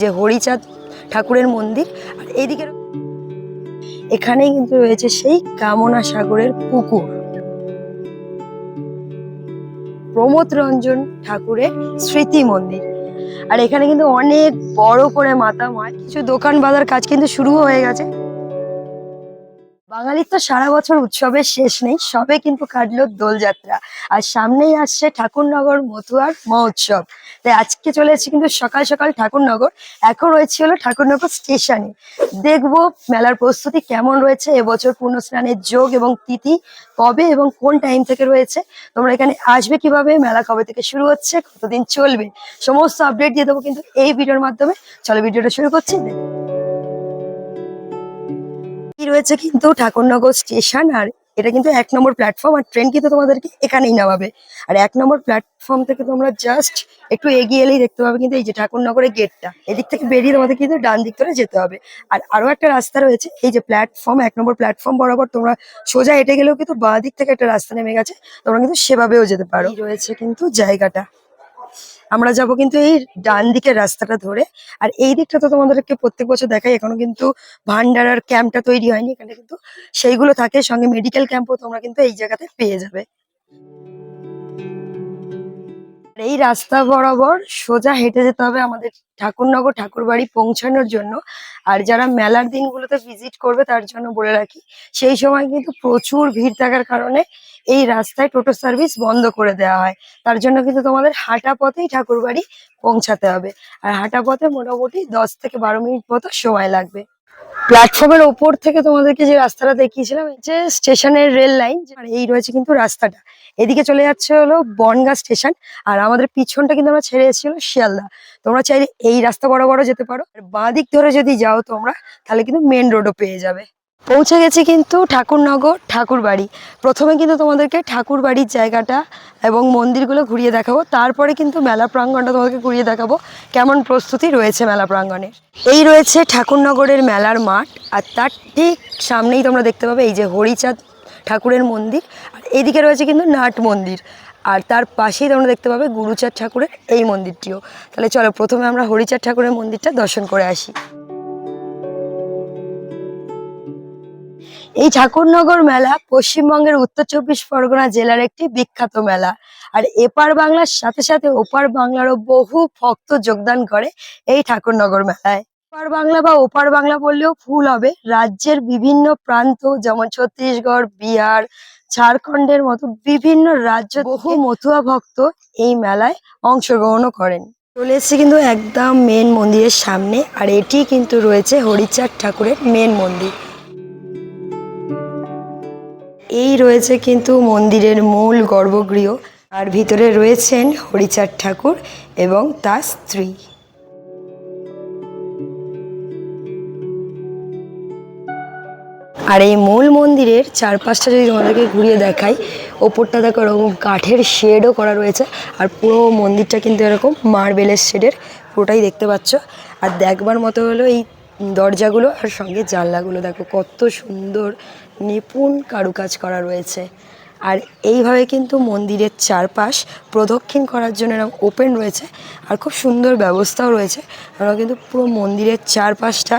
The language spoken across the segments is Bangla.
যে হরিচাঁদ ঠাকুরের মন্দির, আর এইদিকে এখানেই কিন্তু রয়েছে সেই কামনা সাগরের পুকুর। প্রমোদ রঞ্জন ঠাকুরের স্মৃতি মন্দির। আর এখানে কিন্তু অনেক বড় করে মাতা মায় কিছু দোকান বাজার কাজ কিন্তু শুরু হয়ে গেছে। বাঙালির তো সারা বছর উৎসবের শেষ নেই, সবে কিন্তু কাটলো দোলযাত্রা। আর সামনেই আসছে ঠাকুরনগর মথুয়ার মহোৎসব। তাই আজকে চলে এসেছি কিন্তু সকাল সকাল ঠাকুরনগর। এখন রয়েছে হলো ঠাকুরনগর স্টেশনে। দেখব মেলার প্রস্তুতি কেমন রয়েছে, এবছর পূর্ণ স্নানের যোগ এবং তিথি কবে এবং কোন টাইম থেকে রয়েছে, তোমরা এখানে আসবে কীভাবে, মেলা কবে থেকে শুরু হচ্ছে, কতদিন চলবে, সমস্ত আপডেট দিয়ে দেবো কিন্তু এই ভিডিওর মাধ্যমে। চলো ভিডিওটা শুরু করছি। রয়েছে কিন্তু ঠাকুরনগর স্টেশন, আর এটা কিন্তু এক নম্বর প্ল্যাটফর্ম আর ট্রেন কিন্তু তোমাদেরকে এখানেই নামাবে। আর এক নম্বর প্ল্যাটফর্ম থেকে তোমরা জাস্ট একটু এগিয়ে এলেই দেখতে পাবে কিন্তু এই যে ঠাকুরনগরের গেটটা এদিক থেকে বেরিয়ে তোমাদের কিন্তু ডান দিক ধরে যেতে হবে। আর আরও একটা রাস্তা রয়েছে, এই যে প্ল্যাটফর্ম এক নম্বর প্ল্যাটফর্ম বরাবর তোমরা সোজা হেঁটে গেলেও কিন্তু বাঁ দিক থেকে একটা রাস্তা নেমে গেছে, তোমরা কিন্তু সেভাবেও যেতে পারো। রয়েছে কিন্তু জায়গাটা। আমরা যাব কিন্তু এই ডান দিকের রাস্তাটা ধরে। আর এই দিকটা তো তোমাদেরকে প্রত্যেক বছর দেখাই, এখনও কিন্তু ভান্ডারার ক্যাম্পটা তৈরি হয়নি। এখানে কিন্তু সেইগুলো থাকে, সঙ্গে মেডিকেল ক্যাম্পও তোমরা কিন্তু এই জায়গাতে পেয়ে যাবে। এই রাস্তা বরাবর সোজা হেঁটে যেতে হবে আমাদের ঠাকুরনগর ঠাকুরবাড়ি পৌঁছানোর জন্য। আর যারা মেলার দিনগুলোতে ভিজিট করবে তার জন্য বলে রাখি, সেই সময় কিন্তু প্রচুর ভিড় থাকার কারণে এই রাস্তায় টোটো সার্ভিস বন্ধ করে দেওয়া হয়। তার জন্য কিন্তু তোমাদের হাঁটা পথেই ঠাকুরবাড়ি পৌঁছাতে হবে। আর হাঁটা পথে মোটামুটি দশ থেকে বারো মিনিট মতো সময় লাগবে। প্ল্যাটফর্মের ওপর থেকে তোমাদেরকে যে রাস্তাটা দেখিয়েছিলাম যে স্টেশনের রেল লাইন, আর এই রয়েছে কিন্তু রাস্তাটা। এদিকে চলে যাচ্ছে হলো বনগা স্টেশন, আর আমাদের পিছনটা কিন্তু আমরা ছেড়ে এসেছিল শিয়ালদা। তোমরা চাইলে এই রাস্তা বড় বড় যেতে পারো। আর বাঁ দিক ধরে যদি যাও তোমরা, তাহলে কিন্তু মেন রোডও পেয়ে যাবে। পৌঁছে গেছি কিন্তু ঠাকুরনগর, ঠাকুরবাড়ি। প্রথমে কিন্তু তোমাদেরকে ঠাকুরবাড়ির জায়গাটা এবং মন্দিরগুলো ঘুরিয়ে দেখাবো। তারপরে কিন্তু মেলা প্রাঙ্গণটা তোমাদেরকে ঘুরিয়ে দেখাবো। কেমন প্রস্তুতি রয়েছে মেলা প্রাঙ্গণের। এই রয়েছে ঠাকুরনগরের মেলার মাঠ। আর তার ঠিক সামনেই তোমরা দেখতে পাবে এই যে হরিচাঁদ ঠাকুরের মন্দির। আর এদিকে রয়েছে কিন্তু নাট মন্দির। আর তার পাশেই তোমরা দেখতে পাবে গুরুচাঁদ ঠাকুরের এই মন্দিরটিও। তাহলে চলো, প্রথমে আমরা হরিচাঁদ ঠাকুরের মন্দিরটা দর্শন করে আসি। এই ঠাকুরনগর মেলা পশ্চিমবঙ্গের উত্তর চব্বিশ পরগনা জেলার একটি বিখ্যাত মেলা। আর এপার বাংলার সাথে সাথে ওপার বাংলারও বহু ভক্ত যোগদান করে এই ঠাকুরনগর মেলায়। ওপার বাংলা বা ওপার বাংলা বললেও ভুল হবে। রাজ্যের বিভিন্ন প্রান্ত, যেমন ছত্তিশগড়, বিহার, ঝাড়খণ্ডের মতো বিভিন্ন রাজ্য বহু মথুয়া ভক্ত এই মেলায় অংশগ্রহণও করেন। চলে এসেছি কিন্তু একদম মেন মন্দিরের সামনে, আর এটি কিন্তু রয়েছে হরিচাঁদ ঠাকুরের মেন মন্দির। এই রয়েছে কিন্তু মন্দিরের মূল গর্ভগৃহ। আর ভিতরে রয়েছেন হরিচাঁদ ঠাকুর এবং তার স্ত্রী। আর এই মূল মন্দিরের চারপাশটা যদি তোমাদেরকে ঘুরিয়ে দেখাই, ওপরটা দেখো এরকম কাঠের শেডও করা রয়েছে। আর পুরো মন্দিরটা কিন্তু এরকম মার্বেলের শেডের, পুরোটাই দেখতে পাচ্ছ। আর দেখবার মতো হলো এই দরজাগুলো আর সঙ্গে জানলাগুলো দেখো, কত সুন্দর নিপুণ কারুকাজ করা রয়েছে। আর এইভাবে কিন্তু মন্দিরের চারপাশ প্রদক্ষিণ করার জন্য এরকম ওপেন রয়েছে আর খুব সুন্দর ব্যবস্থাও রয়েছে। আমরা কিন্তু পুরো মন্দিরের চারপাশটা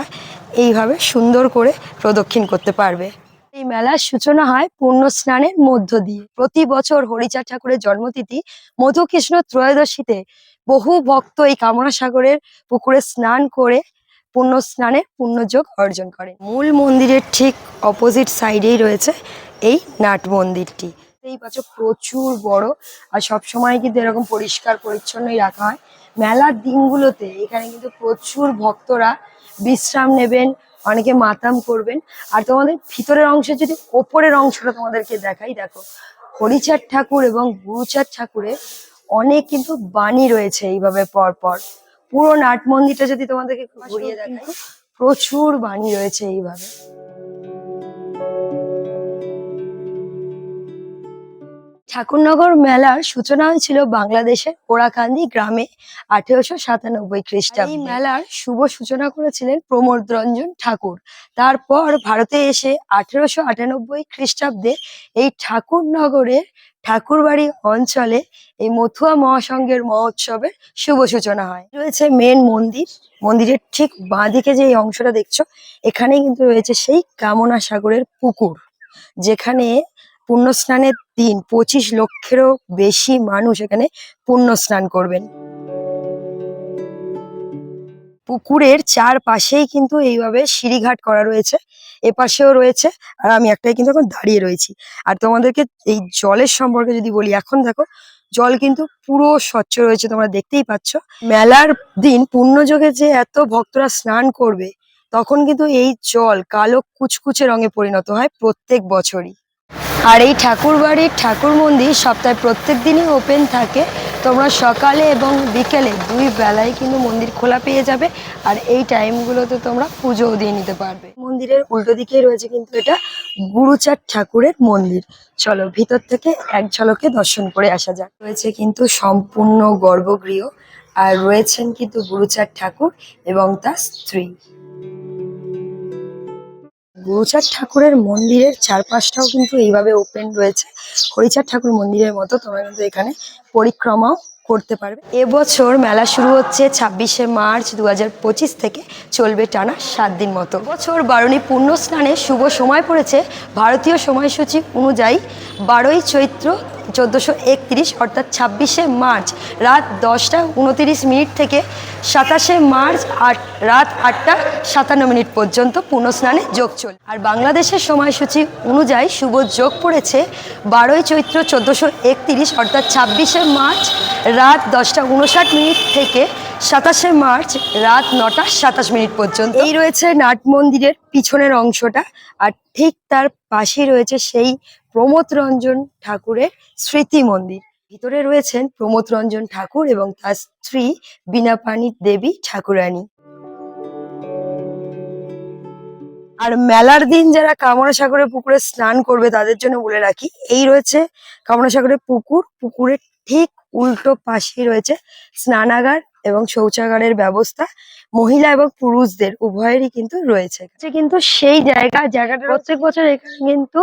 এইভাবে সুন্দর করে প্রদক্ষিণ করতে পারবে। এই মেলার সূচনা হয় পূর্ণ স্নানের মধ্য দিয়ে। প্রতি বছর হরিচাঁদ ঠাকুরের জন্মতিথি মধুকৃষ্ণ ত্রয়োদশীতে। বহু ভক্ত এই কামনা সাগরের পুকুরে স্নান করে পুণ্য স্নানে পুণ্যযোগ অর্জন করে মূল মন্দিরের ঠিক অপোজিট সাইডেই রয়েছে এই নাট মন্দিরটি। এই পাচ্ছ প্রচুর বড় আর সব সময় কিন্তু এরকম পরিষ্কার পরিচ্ছন্নই রাখা হয়। মেলার দিনগুলোতে এখানে কিন্তু প্রচুর ভক্তরা বিশ্রাম নেবেন, অনেকে মাতাম করবেন। আর তোমাদের ভিতরের অংশ যদি ওপরের অংশটা তোমাদেরকে দেখাই, দেখো, হরিচাঁদ ঠাকুর এবং গুরুচাঁদ ঠাকুরের অনেক কিন্তু বাণী রয়েছে এইভাবে পর পর নাট মন্দিরটা যদি তোমাদেরকে ঘুরিয়ে দেখাই। প্রচুর বাণী রয়েছে এইভাবে। ঠাকুরনগর মেলার সূচনা হয়েছিল বাংলাদেশের ওরাকান্দি গ্রামে আঠেরোশো সাতানব্বই খ্রিস্টাব্দে। এই মেলার শুভ সূচনা করেছিলেন প্রমোদ রঞ্জন ঠাকুর। তারপর ভারতে এসে আঠেরোশো আটানব্বই খ্রিস্টাব্দে এই ঠাকুরনগরের ঠাকুরবাড়ি অঞ্চলে এই মথুয়া মহাসংঘের মহোৎসবের শুভ সূচনা হয়। রয়েছে মেন মন্দির। মন্দিরের ঠিক বাঁদিকে যে এই অংশটা দেখছ এখানে কিন্তু রয়েছে সেই কামনা সাগরের পুকুর, যেখানে পুণ্য স্নানের দিন পঁচিশ লক্ষেরও বেশি মানুষ এখানে পুণ্য স্নান করবেন। পুকুরের চারপাশেই কিন্তু এইভাবে সিঁড়িঘাট করা রয়েছে। এপাশেও রয়েছে আর আমি একটাই কিন্তু এখন দাঁড়িয়ে রয়েছি। আর তোমাদেরকে এই জলের সম্পর্কে যদি বলি, এখন দেখো জল কিন্তু পুরো স্বচ্ছ রয়েছে, তোমরা দেখতেই পাচ্ছ। মেলার দিন পুণ্যযোগে যে এত ভক্তরা স্নান করবে, তখন কিন্তু এই জল কালো কুচকুচে রঙে পরিণত হয় প্রত্যেক বছরই। আর এই ঠাকুর বাড়ির ঠাকুর মন্দির সপ্তাহে প্রত্যেক দিনই ওপেন থাকে। তোমরা সকালে এবং বিকেলে দুই বেলায় কিন্তু মন্দির খোলা পেয়ে যাবে, আর এই টাইমগুলোতে তোমরা পুজোও দিয়ে নিতে পারবে। মন্দিরের উল্টো দিকেই রয়েছে কিন্তু এটা গুরুচার ঠাকুরের মন্দির। চলো ভিতর থেকে এক ঝলকে দর্শন করে আসা যাক। রয়েছে কিন্তু সম্পূর্ণ গর্ভগৃহ, আর রয়েছেন কিন্তু গুরুচার ঠাকুর এবং তার স্ত্রী। গুরুচার ঠাকুরের মন্দিরের চারপাশটাও কিন্তু এইভাবে ওপেন রয়েছে। হরিচাঁদ ঠাকুর মন্দিরের মতো তোমরা কিন্তু এখানে পরিক্রমাও করতে পারবে। এবছর মেলা শুরু হচ্ছে ছাব্বিশে মার্চ দু হাজার পঁচিশ থেকে চলবে টানা সাত দিন মতো। বছর বারণী পূর্ণ স্নানে শুভ সময় পড়েছে। ভারতীয় সময়সূচি অনুযায়ী বারোই চৈত্র চোদ্দোশো একত্রিশ অর্থাৎ ছাব্বিশে মার্চ রাত দশটা উনতিরিশ মিনিট থেকে সাতাশে মার্চ আট, রাত আটটা সাতান্ন মিনিট পর্যন্ত পূর্ণ স্নানে যোগ চল আর বাংলাদেশের সময়সূচি অনুযায়ী শুভ যোগ পড়েছে বারোই চৈত্র চোদ্দোশো একত্রিশ, অর্থাৎ ছাব্বিশে মার্চ রাত দশটা উনষাট মিনিট থেকে সাতাশে মার্চ রাত নটা সাতাশ মিনিট পর্যন্ত। এই রয়েছে নাট মন্দিরের পিছনের অংশটা, আর ঠিক তার পাশেই রয়েছে সেই প্রমোদ রঞ্জন ঠাকুরের স্মৃতি মন্দির। ভিতরে রয়েছেন প্রমোদ রঞ্জন ঠাকুর এবং তার স্ত্রী বীণাপাণি দেবী ঠাকুরানী। আর মেলার দিন যারা কামনা সাগরের পুকুরে স্নান করবে তাদের জন্য বলে রাখি, এই রয়েছে কামনা সাগরের পুকুর। পুকুরের ঠিক উল্টো পাশেই রয়েছে স্নানাগার এবং শৌচাগারের ব্যবস্থা। মহিলা এবং পুরুষদের উভয়েরই কিন্তু রয়েছে। কিন্তু সেই জায়গা, জায়গাটা প্রত্যেক বছর এখানে কিন্তু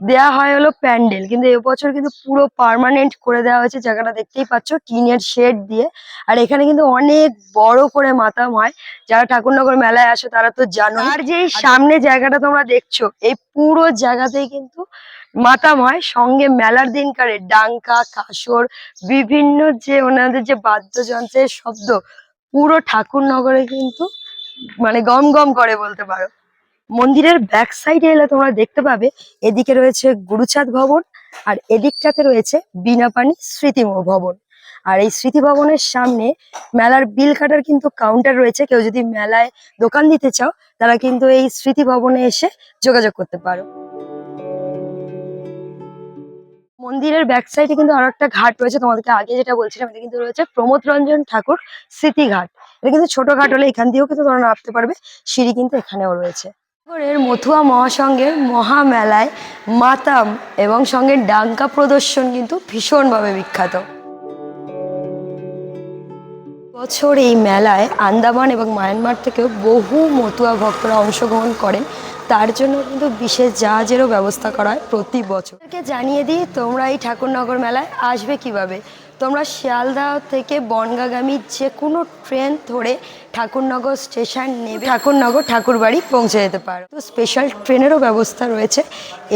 দেয়া হয় হলো প্যান্ডেল। কিন্তু এবছর কিন্তু পুরো পার্মানেন্ট করে দেওয়া হয়েছে। জায়গাটা দেখতেই পাচ্ছ টিনের শেড দিয়ে। আর এখানে কিন্তু অনেক বড় করে মাতাম হয়। যারা ঠাকুরনগর মেলায় আসো তারা তো জানো আর যে সামনে জায়গাটা তোমরা দেখছ এই পুরো জায়গাতেই কিন্তু মাতাম হয়। সঙ্গে মেলার দিনকারে ডাঙ্কা কাসর বিভিন্ন যে ওনাদের যে বাদ্যযন্ত্রের শব্দ পুরো ঠাকুরনগরে কিন্তু মানে গম গম করে বলতে পারো। মন্দিরের ব্যাক সাইডে এলে তোমরা দেখতে পাবে, এদিকে রয়েছে গুরুচাঁদ ভবন আর এদিকটাতে রয়েছে বীণাপানি স্মৃতি ভবন। আর এই স্মৃতি ভবনের সামনে মেলার বিল কাটার কিন্তু কাউন্টার রয়েছে। কেউ যদি মেলায় দোকান দিতে চাও, তারা কিন্তু এই স্মৃতি ভবনে এসে যোগাযোগ করতে পারো। মন্দিরের ব্যাক সাইডে কিন্তু আরও একটা ঘাট রয়েছে। তোমাদেরকে আগে যেটা বলছিলাম, এটা কিন্তু রয়েছে প্রমোদ রঞ্জন ঠাকুর স্মৃতি ঘাট। এটা কিন্তু ছোট ঘাট হলে এখান দিয়েও কিন্তু তোমরা নামতে পারবে। সিঁড়ি কিন্তু এখানেও রয়েছে। এর মথুয়া মহাসংঘের মহামেলায় মাতাম এবং সঙ্গে ডাঙ্কা প্রদর্শন কিন্তু ভীষণভাবে বিখ্যাত। বছর এই মেলায় আন্দামান এবং মায়ানমার থেকেও বহু মতুয়া ভক্তরা অংশগ্রহণ করেন। তার জন্য কিন্তু বিশেষ জাহাজেরও ব্যবস্থা করা হয় প্রতি বছর। জানিয়ে দিই, তোমরা এই ঠাকুরনগর মেলায় আসবে কীভাবে? তোমরা শিয়ালদহ থেকে বনগাগামী যে কোনো ট্রেন ধরে ঠাকুরনগর স্টেশন নেবে। ঠাকুরনগর ঠাকুরবাড়ি পৌঁছে যেতে পারো। তো স্পেশাল ট্রেনেরও ব্যবস্থা রয়েছে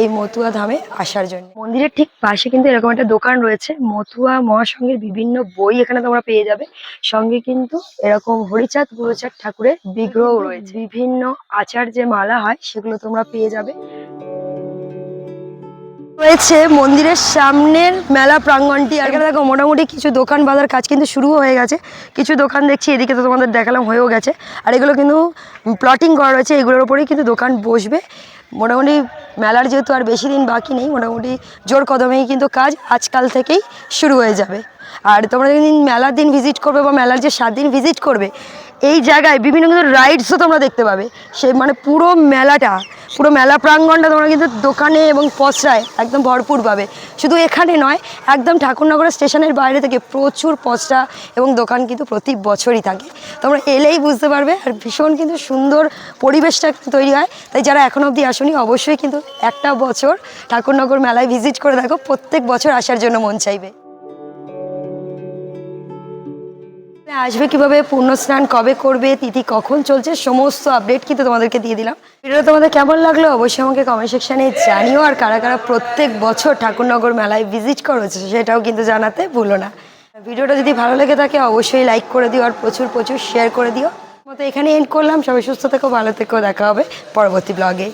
এই মতুয়া ধামে আসার জন্য। মন্দিরের ঠিক পাশে কিন্তু এরকম একটা দোকান রয়েছে। মতুয়া মহাসংঘের বিভিন্ন বই এখানে তোমরা পেয়ে যাবে। সঙ্গে কিন্তু এরকম হরিচাঁদ গুরুচাঁদ ঠাকুরের বিগ্রহ রয়েছে। বিভিন্ন আচার যে মালা হয় সেগুলো তোমরা পেয়ে যাবে। রয়েছে মন্দিরের সামনের মেলা প্রাঙ্গণটি আর এখানে দেখো, মোটামুটি কিছু দোকান বাজার কাজ কিন্তু শুরু হয়ে গেছে। কিছু দোকান দেখছি, এদিকে তো তোমাদের দেখালাম, হয়েও গেছে। আর এগুলো কিন্তু প্লটিং করা রয়েছে, এগুলোর উপরেই কিন্তু দোকান বসবে। মোটামুটি মেলার যেহেতু আর বেশি দিন বাকি নেই, মোটামুটি জোর কদমেই কিন্তু কাজ আজকাল থেকেই শুরু হয়ে যাবে। আর তোমরা যেদিন মেলার দিন ভিজিট করবে বা মেলার যে সাত দিন ভিজিট করবে এই জায়গায় বিভিন্ন কিন্তু রাইডসও তোমরা দেখতে পাবে। সে মানে পুরো মেলাটা, পুরো মেলা প্রাঙ্গণটা তোমরা কিন্তু দোকানে এবং পচরায় একদম ভরপুর পাবে। শুধু এখানে নয়, একদম ঠাকুরনগর স্টেশনের বাইরে থেকে প্রচুর পচরা এবং দোকান কিন্তু প্রতি বছরই থাকে। তোমরা এলেই বুঝতে পারবে আর ভীষণ কিন্তু সুন্দর পরিবেশটা তৈরি হয়। তাই যারা এখনও অবধি আসনি, অবশ্যই কিন্তু একটা বছর ঠাকুরনগর মেলায় ভিজিট করে দেখো। প্রত্যেক বছর আসার জন্য মন চাইবে। আসবে কীভাবে পূর্ণ স্নান কবে করবে, তিথি কখন চলছে, সমস্ত আপডেট কিন্তু তোমাদেরকে দিয়ে দিলাম। ভিডিওটা তোমাদের কেমন লাগল অবশ্যই আমাকে কমেন্ট সেকশনে জানিও, আর কারা কারা প্রত্যেক বছর ঠাকুরনগর মেলায় ভিজিট করেছে সেটাও কিন্তু জানাতে ভুলো না। ভিডিওটা যদি ভালো লেগে থাকে অবশ্যই লাইক করে দিও, আর প্রচুর প্রচুর শেয়ার করে দিও। মতো এখানে এন্ড করলাম, সবাই সুস্থ থেকো, ভালো থেকো, দেখা হবে পরবর্তী ব্লগে